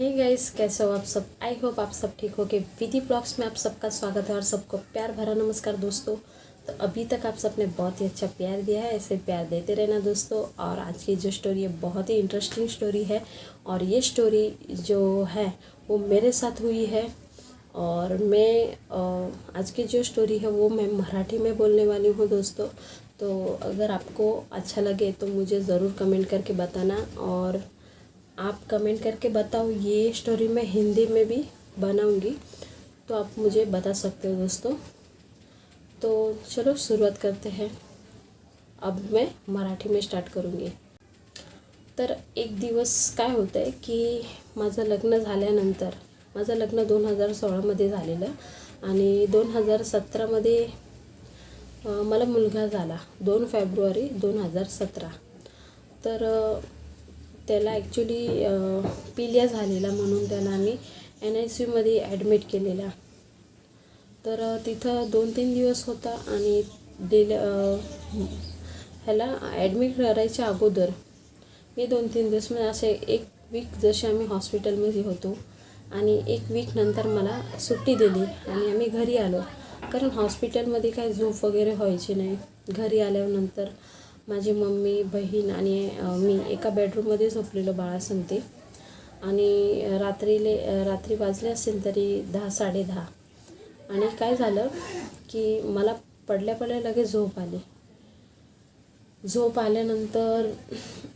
Hey guys कैसे हो आप सब? आई होप आप सब ठीक हो के विधि ब्लॉग्स में आप सबका स्वागत है और सबको प्यार भरा नमस्कार दोस्तों। तो अभी तक आप सबने बहुत ही अच्छा प्यार दिया है, ऐसे प्यार देते रहना दोस्तों। और आज की जो स्टोरी है, बहुत ही इंटरेस्टिंग स्टोरी है। और ये स्टोरी जो है, वो मेरे साथ हुई है। और मैं आज की जो स्टोरी है, वो मैं मराठी में बोलने वाली हूँ दोस्तों। तो अगर आपको अच्छा लगे तो मुझे ज़रूर कमेंट करके बताना। और आप कमेंट करके बताओ ये स्टोरी मैं हिंदी में भी बनाऊंगी। तो आप मुझे बता सकते हो दोस्तों। तो चलो शुरुआत करते हैं। अब मैं मराठी में स्टार्ट करूँगी। तर एक दिवस काय होतं आहे की माझं लग्न झाल्यानंतर माझं लग्न दोन हजार सोळामध्ये झालेलं आणि दोन हजार सतरामध्ये मला मुलगा झाला दोन फेब्रुवारी दोन हजार सतरा. तर त्याला ॲक्च्युली पिलिया झालेला म्हणून त्याला आम्ही एन आय सी यूमध्ये ॲडमिट केलेला. तर तिथं दोन तीन दिवस होता आणि डिले ह्याला ॲडमिट करायच्या अगोदर मी दोन तीन दिवस म्हणजे असे एक वीक जसे आम्ही हॉस्पिटलमध्ये होतो आणि एक वीक नंतर मला सुट्टी दिली आणि आम्ही घरी आलो. कारण हॉस्पिटलमध्ये काय झोप वगैरे व्हायची नाही. घरी आल्यानंतर माझी मम्मी बहीण आणि मी एका बेडरूममध्ये झोपलेलो बाळासंगते आणि रात्रीले रात्री वाजले असेल तरी दहा साडेदहा आणि काय झालं की मला पडल्या पडल्या लगेच झोप आली. झोप आल्यानंतर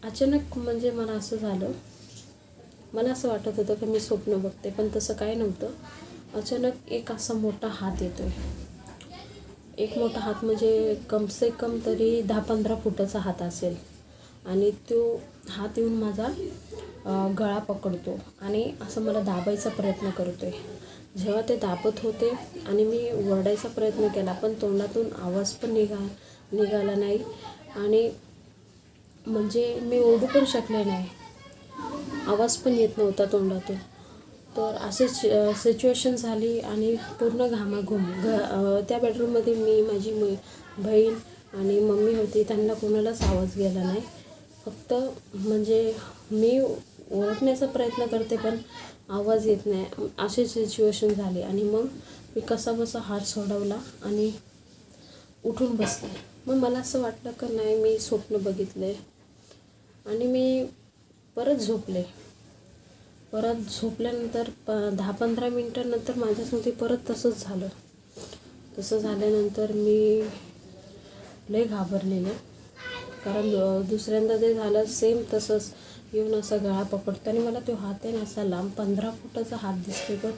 अचानक म्हणजे मला असं झालं मला असं वाटत होतं की मी स्वप्न बघते पण तसं काय नव्हतं. अचानक एक असा मोठा हात येतो आहे एक मोठा हात म्हणजे कम से कम तरी दहा पंधरा फुटाचा हात असेल. आणि तो हात येऊन माझा गळा पकडतो. आणि असं मला दाबायचा प्रयत्न करतो आहे जेव्हा ते दाबत होते आणि मी ओरडायचा प्रयत्न केला पण तोंडातून आवाज पण निघा निघाला नाही. आणि म्हणजे मी ओरडू पण शकले नाही. आवाज पण येत नव्हता तोंडातून. तर असे सिच्युएशन झाली आणि पूर्ण घामाघूम. घ त्या बेडरूममध्ये मी माझी मी बहीण आणि मम्मी होती. त्यांना कोणालाच आवाज गेला नाही. फक्त म्हणजे मी ओळखण्याचा प्रयत्न करते पण आवाज येत नाही. अशी सिच्युएशन झाली आणि मग मी कसा बसा हात सोडवला आणि उठून बसले. मग मला असं वाटलं का नाही मी स्वप्न बघितले आणि मी परत झोपले. परत झोपल्यानंतर प दहा पंधरा मिनटानंतर माझ्यासोबत परत तसंच झालं. तसं झाल्यानंतर मी लय घाबरलेले. कारण दुसऱ्यांदा ते झालं सेम तसंच. येऊन असा गळा पकडतो आणि मला तो हात आहे ना असा लांब पंधरा फुटाचा हात दिसतो पण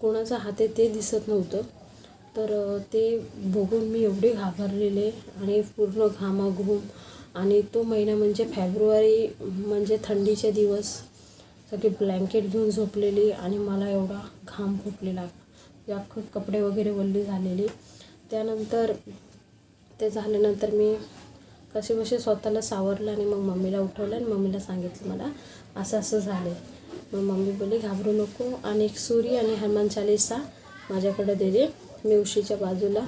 कोणाचा हात आहे ते दिसत नव्हतं. तर ते बघून मी एवढे घाबरलेले आणि पूर्ण घामाघूम. आणि तो महिना म्हणजे फेब्रुवारी म्हणजे थंडीचे दिवस. सगळी ब्लँकेट घेऊन झोपलेली आणि मला एवढा घाम फुटलेला. या कपडे वगैरे वल्ली झालेली. त्यानंतर ते झाल्यानंतर मी कसे कसे स्वतःला सावरलं आणि मग मम्मीला उठवलं आणि मम्मीला सांगितलं मला असं असं झालं आहे मग मम्मी बोलली घाबरू नको. आणि एक सुरी आणि हनुमान चालीसा माझ्याकडे दिली. मी उशीच्या बाजूला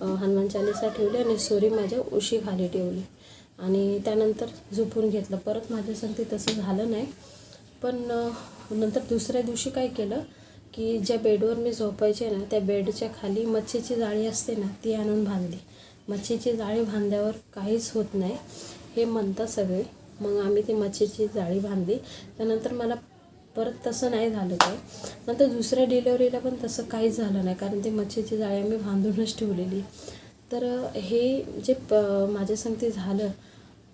हनुमान चालीसा ठेवली आणि सुरी माझ्या उशी खाली ठेवली. आणि त्यानंतर झोपून घेतलं. परत माझ्यासाठी तसं झालं नाही. पण नंतर दुसऱ्या दिवशी काय केलं की ज्या बेडवर मी झोपायचे ना त्या बेडच्या खाली मच्छीची जाळी असते ना ती आणून बांधली. मच्छीची जाळी बांधल्यावर काहीच होत नाही हे म्हणतात सगळे. मग आम्ही ती मच्छीची जाळी बांधली. त्यानंतर मला परत तसं नाही झालं काय नंतर दुसऱ्या डिलेवरीला पण तसं काहीच झालं नाही कारण ती मच्छीची जाळी आम्ही बांधूनच ठेवलेली. तर हे जे प माझ्या संगती झालं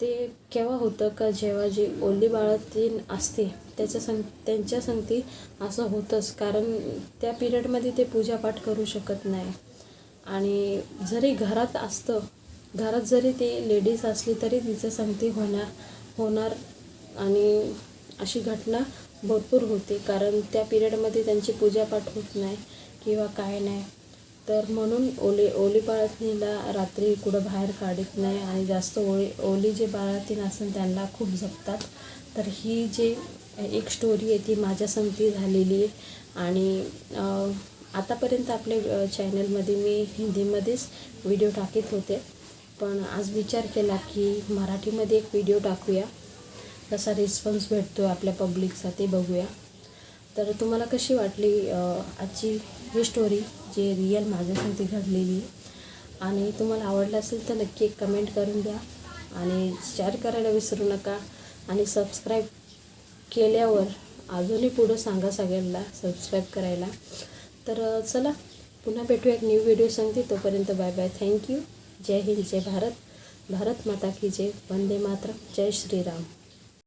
ते केव्हा होतं का जेव्हा जी ओली बाळातीन असते त्याच्या संग त्यांच्या संगती असं होतंच. कारण त्या पिरियडमध्ये ते पूजापाठ करू शकत नाही. आणि जरी घरात असतं घरात जरी ते लेडीज असली तरी तिचं संगती होणार होणार आणि अशी घटना भरपूर होते. कारण त्या पिरियडमध्ये त्यांची पूजापाठ होत नाही किंवा काय नाही. तर म्हणून ओली ओली बाळातीला रात्री कुठं बाहेर काढत नाही आणि जास्त ओळी ओली जे बाळातीन असेल त्यांना खूप जपतात. तर ही जे एक स्टोरी आहे ती माझ्या संगती झालेली आहे. आणि आतापर्यंत आपल्या चॅनलमध्ये मी हिंदीमध्येच व्हिडिओ टाकीत होते. पण आज विचार केला की मराठीमध्ये एक व्हिडिओ टाकूया. कसा रिस्पॉन्स भेटतो आपल्या पब्लिकचा ते बघूया. तर तुम्हाला कशी वाटली आजची ही स्टोरी जे रिअल माझ्यासाठी घडलेली आणि तुम्हाला आवडलं असेल तर नक्की एक कमेंट करून द्या. आणि शेअर करायला विसरू नका. आणि सबस्क्राईब केल्यावर अजूनही पुढं सांगा सगळ्यांना सबस्क्राईब करायला. तर चला पुन्हा भेटूया एक न्यू व्हिडिओ सांगते तोपर्यंत बाय बाय थँक्यू जय हिंद जय भारत. भारत माता की जय. वंदे मातरम. जय श्रीराम.